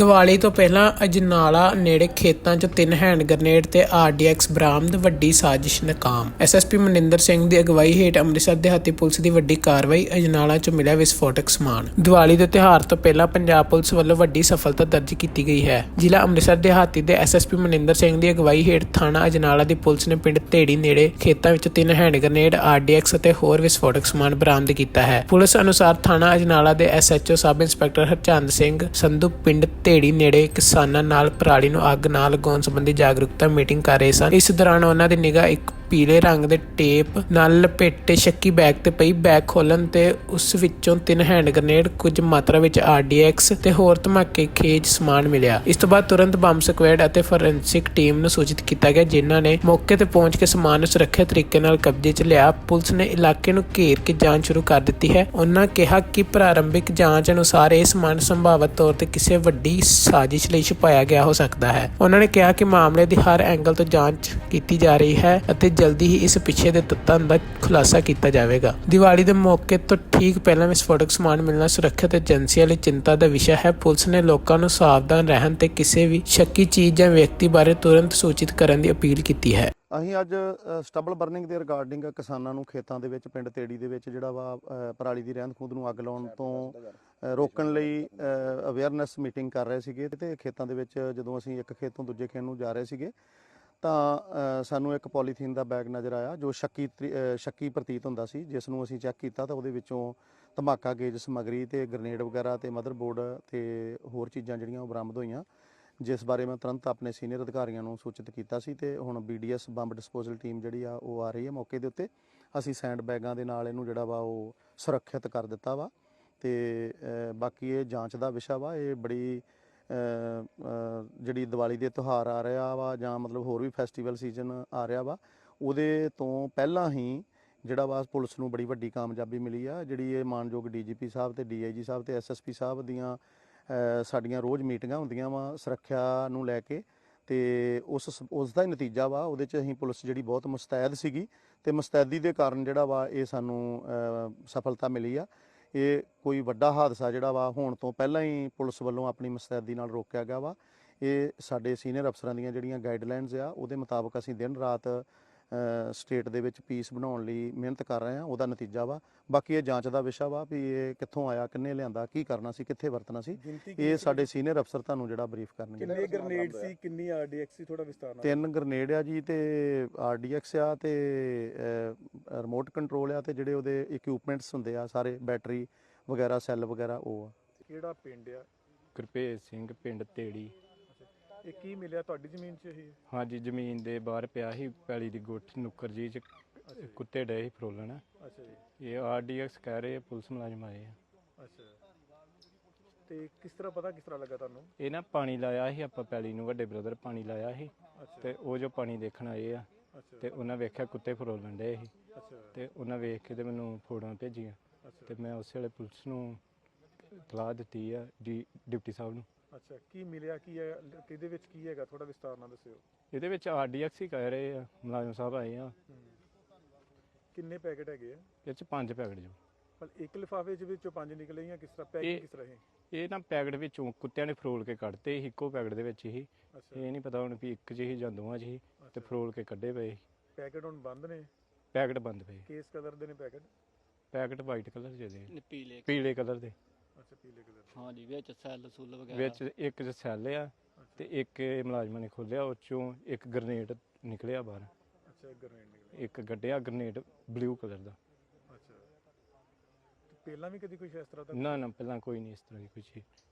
ਦੀਵਾਲੀ ਤੋਂ ਪਹਿਲਾਂ ਅਜਨਾਲਾ ਨੇੜੇ ਖੇਤਾਂ 'ਚ ਤਿੰਨ ਹੈਂਡ ਗ੍ਰਨੇਡ ਤੇ ਆਰਡੀਐਕਸ ਬਰਾਮਦ ਵੱਡੀ ਸਾਜ਼ਿਸ਼ ਨਾਕਾਮ। ਐਸਐਸਪੀ ਮਨਿੰਦਰ ਸਿੰਘ ਦੀ ਅਗਵਾਈ ਹੇਠ ਅੰਮ੍ਰਿਤਸਰ ਦਿਹਾਤੀ ਪੁਲਿਸ ਦੀ ਵੱਡੀ ਕਾਰਵਾਈ ਅਜਨਾਲਾ 'ਚ ਮਿਲਿਆ ਵਿਸਫੋਟਕ ਸਮਾਨ। ਦੀਵਾਲੀ ਦੇ ਤਿਉਹਾਰ ਤੋਂ ਪਹਿਲਾਂ ਪੰਜਾਬ ਪੁਲਿਸ ਵੱਲੋਂ ਵੱਡੀ ਸਫਲਤਾ ਦਰਜ ਕੀਤੀ ਗਈ ਹੈ। ਜ਼ਿਲ੍ਹਾ ਅੰਮ੍ਰਿਤਸਰ ਦਿਹਾਤੀ ਦੇ ਐਸਐਸਪੀ ਮਨਿੰਦਰ ਸਿੰਘ ਦੀ ਅਗਵਾਈ ਹੇਠ ਥਾਣਾ ਅਜਨਾਲਾ ਦੀ ਪੁਲਿਸ ਨੇ ਪਿੰਡ ਢੇੜੀ ਨੇੜੇ ਖੇਤਾਂ ਵਿੱਚ ਤਿੰਨ ਹੈਂਡ ਗ੍ਰਨੇਡ ਆਰਡੀਐਕਸ ਅਤੇ ਹੋਰ ਵਿਸਫੋਟਕ ਸਮਾਨ ਬਰਾਮਦ ਕੀਤਾ ਹੈ। ਪੁਲਿਸ ਅਨੁਸਾਰ ਥਾਣਾ ਅਜਨਾਲਾ ਦੇ SHO sub inspector Harchand Singh Sandhu ਪਿੰਡ ਢੇੜੀ ਨੇੜੇ ਕਿਸਾਨਾਂ ਨਾਲ ਪਰਾਲੀ ਨੂੰ ਅੱਗ ਨਾ ਲਗਾਉਣ ਸੰਬੰਧੀ ਜਾਗਰੂਕਤਾ ਮੀਟਿੰਗ ਕਰ ਰਹੇ ਸਨ। ਇਸ ਦੌਰਾਨ ਉਹਨਾਂ ਦੀ ਨਿਗਾਹ ਇੱਕ ਪੀਲੇ ਰੰਗ ਦੇ ਟੇਪ ਨਾਲ ਲਪੇਟੇ ਸ਼ੱਕੀ ਬੈਗ ਤੇ ਪਈ ਬੈਗ ਖੋਲਣ ਤੇ ਉਸ ਵਿੱਚੋਂ ਤਿੰਨ ਹੈਂਡ ਗ੍ਰਨੇਡ, ਕੁਝ ਮਾਤਰਾ ਵਿੱਚ ਆਰਡੀਐਕਸ ਤੇ ਹੋਰ ਧਮਾਕੇ ਖੇਜ ਸਮਾਨ ਮਿਲਿਆ। ਇਸ ਤੋਂ ਬਾਅਦ ਤੁਰੰਤ ਬੰਬ ਸਕੁਐਡ ਅਤੇ ਫੋਰੈਂਸਿਕ ਟੀਮ ਨੂੰ ਸੂਚਿਤ ਕੀਤਾ ਗਿਆ, ਜਿਨ੍ਹਾਂ ਨੇ ਮੌਕੇ ਤੇ ਪਹੁੰਚ ਕੇ ਸਮਾਨ ਨੂੰ ਸੁਰੱਖਿਅਤ ਤਰੀਕੇ ਨਾਲ ਕਬਜ਼ੇ 'ਚ ਲਿਆ। ਪੁਲਿਸ ਨੇ ਇਲਾਕੇ ਨੂੰ ਘੇਰ ਕੇ ਜਾਂਚ ਸ਼ੁਰੂ ਕਰ ਦਿੱਤੀ ਹੈ। ਉਹਨਾਂ ਕਿਹਾ ਕਿ ਪ੍ਰਾਰੰਭਿਕ ਜਾਂਚ ਅਨੁਸਾਰ ਇਹ ਸਮਾਨ ਸੰਭਾਵਤ ਤੌਰ ਤੇ ਕਿਸੇ ਵੱਡੀ ਸਾਜ਼ਿਸ਼ ਲਈ ਛੁਪਾਇਆ ਗਿਆ ਹੋ ਸਕਦਾ ਹੈ। ਉਹਨਾਂ ਨੇ ਕਿਹਾ ਕਿ ਮਾਮਲੇ ਦੀ ਹਰ ਐਂਗਲ ਤੋਂ ਜਾਂਚ ਕੀਤੀ ਜਾ ਰਹੀ ਹੈ ਅਤੇ ਜਲਦੀ ਹੀ ਇਸ ਪਿੱਛੇ ਦੇ ਤੱਤਾਂ ਦਾ ਖੁਲਾਸਾ ਕੀਤਾ ਜਾਵੇਗਾ। ਦੀਵਾਲੀ ਦੇ ਮੌਕੇ ਤੋਂ ਠੀਕ ਪਹਿਲਾਂ ਵਿਸਫੋਟਕ ਸਮਾਨ ਮਿਲਣਾ ਸੁਰੱਖਿਅਤ ਏਜੰਸੀਆਂ ਲਈ ਚਿੰਤਾ ਦਾ ਵਿਸ਼ਾ ਹੈ। ਪੁਲਿਸ ਨੇ ਲੋਕਾਂ ਨੂੰ ਸਾਵਧਾਨ ਰਹਿਣ ਤੇ ਕਿਸੇ ਵੀ ਸ਼ੱਕੀ ਚੀਜ਼ ਜਾਂ ਵਿਅਕਤੀ ਬਾਰੇ ਤੁਰੰਤ ਸੂਚਿਤ ਕਰਨ ਦੀ ਅਪੀਲ ਕੀਤੀ ਹੈ। ਅਸੀਂ ਅੱਜ ਸਟਬਲ ਬਰਨਿੰਗ ਦੇ ਰਿਗਾਰਡਿੰਗ ਕਿਸਾਨਾਂ ਨੂੰ ਖੇਤਾਂ ਦੇ ਵਿੱਚ ਪਿੰਡ ਤੇੜੀ ਦੇ ਵਿੱਚ ਜਿਹੜਾ ਵਾ ਪਰਾਲੀ ਦੀ ਰਹਿੰਦ ਖੂੰਹਦ ਨੂੰ ਅੱਗ ਲਾਉਣ ਤੋਂ ਰੋਕਣ ਲਈ ਅਵੇਅਰਨੈਸ ਮੀਟਿੰਗ ਕਰ ਰਹੇ ਸੀਗੇ ਤੇ ਖੇਤਾਂ ਦੇ ਵਿੱਚ ਜਦੋਂ ਅਸੀਂ ਇੱਕ ਖੇਤ ਤੋਂ ਦੂਜੇ ਖੇਤ ਨੂੰ ਜਾ ਰਹੇ ਸੀਗੇ ਤਾਂ ਸਾਨੂੰ ਇੱਕ ਪੋਲੀਥੀਨ ਦਾ ਬੈਗ ਨਜ਼ਰ ਆਇਆ, ਜੋ ਸ਼ੱਕੀ ਤਰੀ- ਸ਼ੱਕੀ ਪ੍ਰਤੀਤ ਹੁੰਦਾ ਸੀ, ਜਿਸ ਨੂੰ ਅਸੀਂ ਚੈੱਕ ਕੀਤਾ ਤਾਂ ਉਹਦੇ ਵਿੱਚੋਂ ਧਮਾਕਾ, ਗੇਜ, ਸਮੱਗਰੀ ਤੇ ਗ੍ਰਨੇਡ ਵਗੈਰਾ ਤੇ ਮਦਰਬੋਰਡ ਤੇ ਹੋਰ ਚੀਜ਼ਾਂ ਜਿਹੜੀਆਂ ਉਹ ਬਰਾਮਦ ਹੋਈਆਂ, ਜਿਸ ਬਾਰੇ ਮੈਂ ਤੁਰੰਤ ਆਪਣੇ ਸੀਨੀਅਰ ਅਧਿਕਾਰੀਆਂ ਨੂੰ ਸੂਚਿਤ ਕੀਤਾ ਸੀ ਤੇ ਹੁਣ ਬੀਡੀਐਸ ਬੰਬ ਡਿਸਪੋਜ਼ਲ ਟੀਮ ਜਿਹੜੀ ਆ, ਉਹ ਆ ਰਹੀ ਹੈ ਮੌਕੇ ਦੇ ਉੱਤੇ। ਅਸੀਂ ਸੈਂਡ ਬੈਗਾਂ ਦੇ ਨਾਲ ਇਹਨੂੰ ਜਿਹੜਾ ਵਾ, ਉਹ ਸੁਰੱਖਿਅਤ ਕਰ ਦਿੱਤਾ ਵਾ ਤੇ ਬਾਕੀ ਇਹ ਜਾਂਚ ਦਾ ਵਿਸ਼ਾ ਵਾ, ਇਹ ਬੜੀ ਜਿਹੜੀ ਦੀਵਾਲੀ ਦੇ ਤਿਉਹਾਰ ਆ ਰਿਹਾ ਵਾ ਜਾਂ ਮਤਲਬ ਹੋਰ ਵੀ ਫੈਸਟੀਵਲ ਸੀਜ਼ਨ ਆ ਰਿਹਾ ਵਾ, ਉਹਦੇ ਤੋਂ ਪਹਿਲਾਂ ਹੀ ਜਿਹੜਾ ਵਾ ਪੁਲਿਸ ਨੂੰ ਬੜੀ ਵੱਡੀ ਕਾਮਯਾਬੀ ਮਿਲੀ ਆ, ਜਿਹੜੀ ਇਹ ਮਾਨਯੋਗ ਡੀਜੀਪੀ ਸਾਹਿਬ ਤੇ ਡੀਆਈਜੀ ਸਾਹਿਬ ਤੇ ਐਸਐਸਪੀ ਸਾਹਿਬ ਦੀਆਂ ਸਾਡੀਆਂ ਰੋਜ਼ ਮੀਟਿੰਗਾਂ ਹੁੰਦੀਆਂ ਵਾ ਸੁਰੱਖਿਆ ਨੂੰ ਲੈ ਕੇ ਤੇ ਉਸ ਉਸ ਦਾ ਹੀ ਨਤੀਜਾ ਵਾ, ਉਹਦੇ ਚ ਅਸੀਂ ਪੁਲਿਸ ਜਿਹੜੀ ਬਹੁਤ ਮੁਸਤੈਦ ਸੀਗੀ ਤੇ ਮੁਸਤੈਦੀ ਦੇ ਕਾਰਨ ਜਿਹੜਾ ਵਾ ਇਹ ਸਾਨੂੰ ਸਫਲਤਾ ਮਿਲੀ ਆ। ਇਹ ਕੋਈ ਵੱਡਾ ਹਾਦਸਾ ਜਿਹੜਾ ਵਾ ਹੋਣ ਤੋਂ ਪਹਿਲਾਂ ਹੀ ਪੁਲਿਸ ਵੱਲੋਂ ਆਪਣੀ ਮੁਸਤੈਦੀ ਨਾਲ ਰੋਕਿਆ ਗਿਆ ਵਾ। ਇਹ ਸਾਡੇ ਸੀਨੀਅਰ ਅਫਸਰਾਂ ਦੀਆਂ ਜਿਹੜੀਆਂ ਗਾਈਡਲਾਈਨਸ ਆ ਉਹਦੇ ਮੁਤਾਬਕ ਅਸੀਂ ਦਿਨ ਰਾਤ ਸਟੇਟ ਦੇ ਵਿੱਚ ਪੀਸ ਬਣਾਉਣ ਲਈ ਮਿਹਨਤ ਕਰ ਰਹੇ ਹਾਂ ਉਹਦਾ ਨਤੀਜਾ ਵਾ। ਬਾਕੀ ਇਹ ਜਾਂਚ ਦਾ ਵਿਸ਼ਾ ਵਾ ਵੀ ਇਹ ਕਿੱਥੋਂ ਆਇਆ ਕਿੰਨੇ ਲਿਆਂਦਾ ਕੀ ਕਰਨਾ ਸੀ ਕਿੱਥੇ ਵਰਤਣਾ ਸੀ ਇਹ ਸਾਡੇ ਸੀਨੀਅਰ ਅਫਸਰ ਤੁਹਾਨੂੰ ਜਿਹੜਾ ਬਰੀਫ ਕਰਨਗੇ। ਕਿੰਨੇ ਗ੍ਰਨੇਡ ਸੀ ਕਿੰਨੀ ਆਰਡੀਐਕਸ ਸੀ ਥੋੜਾ ਵਿਸਤਾਰ ਨਾਲ ਤਿੰਨ ਗ੍ਰਨੇਡ ਆ ਜੀ ਤੇ ਆਰਡੀਐਕਸ ਆ ਤੇ ਰਿਮੋਟ ਕੰਟਰੋਲ ਆ ਤੇ ਜਿਹੜੇ ਉਹਦੇ ਇਕਵਿਪਮੈਂਟਸ ਹੁੰਦੇ ਆ ਸਾਰੇ ਬੈਟਰੀ ਵਗੈਰਾ ਸੈੱਲ ਵਗੈਰਾ ਉਹ ਆ। ਕਿਹੜਾ ਪਿੰਡ ਆ? ਗੁਰਭੇਜ ਸਿੰਘ ਪਿੰਡ ਤੇੜੀ। ਇਹ ਕੀ ਮਿਲਿਆ ਤੁਹਾਡੀ ਜ਼ਮੀਨ 'ਚ ਇਹ? ਹਾਂਜੀ ਜ਼ਮੀਨ ਦੇ ਬਾਹਰ ਪਿਆ ਸੀ ਪੈਲੀ ਦੀ ਗੁੱਠ ਨੁੱਕਰ ਜੀ ਚ ਕੁੱਤੇ ਡਏ ਸੀ ਫਰੋਲਣ। ਅੱਛਾ ਜੀ। ਇਹ ਆਰਡੀਐਕਸ ਕਹਿ ਰਹੇ ਆ, ਪੁਲਿਸ ਮੁਲਾਜ਼ਮ ਆਏ ਆ। ਅੱਛਾ। ਤੇ ਕਿਸ ਤਰ੍ਹਾਂ ਪਤਾ ਕਿਸ ਤਰ੍ਹਾਂ ਲੱਗਾ ਤੁਹਾਨੂੰ? ਇਹ ਨਾ ਪਾਣੀ ਲਾਇਆ ਸੀ ਆਪਾਂ ਪੈਲੀ ਨੂੰ ਵੱਡੇ ਬ੍ਰਦਰ ਪਾਣੀ ਲਾਇਆ ਸੀ। ਅੱਛਾ। ਤੇ ਉਹ ਜੋ ਪਾਣੀ ਦੇਖਣ ਆਏ ਆ ਅੱਛਾ। ਤੇ ਉਹਨਾਂ ਵੇਖਿਆ ਕੁੱਤੇ ਫਰੋਲਣ ਡਏ ਸੀ। ਅੱਛਾ। ਤੇ ਉਹਨਾਂ ਵੇਖ ਕੇ ਤੇ ਮੈਨੂੰ ਫੋਟੋਆਂ ਭੇਜੀਆਂ। ਅੱਛਾ। ਤੇ ਮੈਂ ਉਸੇ ਵੇਲੇ ਪੁਲਿਸ ਨੂੰ ਇਤਲਾਹ ਦਿੱਤੀ ਆ ਡਿਪਟੀ ਸਾਹਿਬ ਨੂੰ। ਅੱਛਾ ਕੀ ਮਿਲਿਆ ਕੀ ਹੈ ਕਿਹਦੇ ਵਿੱਚ ਕੀ ਹੈਗਾ? ਥੋੜਾ ਵਿਸਤਾਰ ਨਾਲ ਦੱਸਿਓ। ਇਹਦੇ ਵਿੱਚ ਆਰਡੀਐਕਸ ਹੀ ਕਹਿ ਰਹੇ ਆ ਮੁਲਾਜ਼ਮ ਸਾਹਿਬ ਆਏ ਆ। ਕਿੰਨੇ ਪੈਕੇਟ ਹੈਗੇ ਆ? ਇਹ ਚ ਪੰਜ ਪੈਕਟ ਜੋ। ਪਰ ਇੱਕ ਲਿਫਾਫੇ ਦੇ ਵਿੱਚੋਂ ਪੰਜ ਨਿਕਲੇ ਜਾਂ ਕਿਸ ਤਰ੍ਹਾਂ ਇਹ- ਪੈਕੇਟ ਕਿਸ ਤਰ੍ਹਾਂ ਇਹ? ਇਹ ਨਾ ਪੈਕਟ ਵਿੱਚੋਂ ਕੁੱਤਿਆਂ ਨੇ ਫਰੋਲ ਕੇ ਕੱਢਤੇ ਸੀ ਇੱਕੋ ਪੈਕਟ ਦੇ ਵਿੱਚ ਹੀ ਅੱਛਾ। ਇਹ ਨਹੀਂ ਪਤਾ ਹੁਣ ਵੀ ਇੱਕ 'ਚ ਹੀ ਜਾਂ ਦੋਵਾਂ 'ਚ ਹੀ ਤੇ ਫਰੋਲ ਕੇ ਕੱਢੇ ਪਏ ਸੀ। ਪੈਕੇਟ ਹੁਣ ਬੰਦ ਨੇ? ਪੈਕਟ ਬੰਦ ਪਏ। ਕੇਸ ਕਲਰ ਦੇ ਨੇ ਪੈਕੇਟ? ਪੈਕਟ ਵਾਈਟ ਕਲਰ ਦੇ ਦੇ ਪੀਲੇ ਪੀਲੇ ਕਲਰ ਦੇ। ਹਾਂਜੀ ਵਿੱਚ ਸੈੱਲ ਸੁੱਲ ਵਗੈਰਾ। ਵਿੱਚ ਇੱਕ 'ਚ ਸੈੱਲ ਆ ਤੇ ਇੱਕ ਇਹ ਮੁਲਾਜ਼ਮਾਂ ਨੇ ਖੋਲਿਆ ਉਹ ਚੋਂ ਇੱਕ ਗ੍ਰਨੇਡ ਨਿਕਲਿਆ ਬਾਹਰ। ਅੱਛਾ ਗ੍ਰਨੇਡ ਨਿਕਲੇ ਇੱਕ ਗੱਡਿਆ ਗ੍ਰਨੇਡ ਬਲੂ ਕਲਰ ਦਾ। ਅੱਛਾ। ਤੇ ਪਹਿਲਾਂ ਵੀ ਕਦੀ ਕੁਝ ਇਸ ਤਰ੍ਹਾਂ ਦਾ ਨਾ ਨਾ ਪਹਿਲਾਂ ਕੋਈ ਨਹੀਂ ਇਸ ਤਰ੍ਹਾਂ ਦੀ ਕੋਈ ਚੀਜ਼।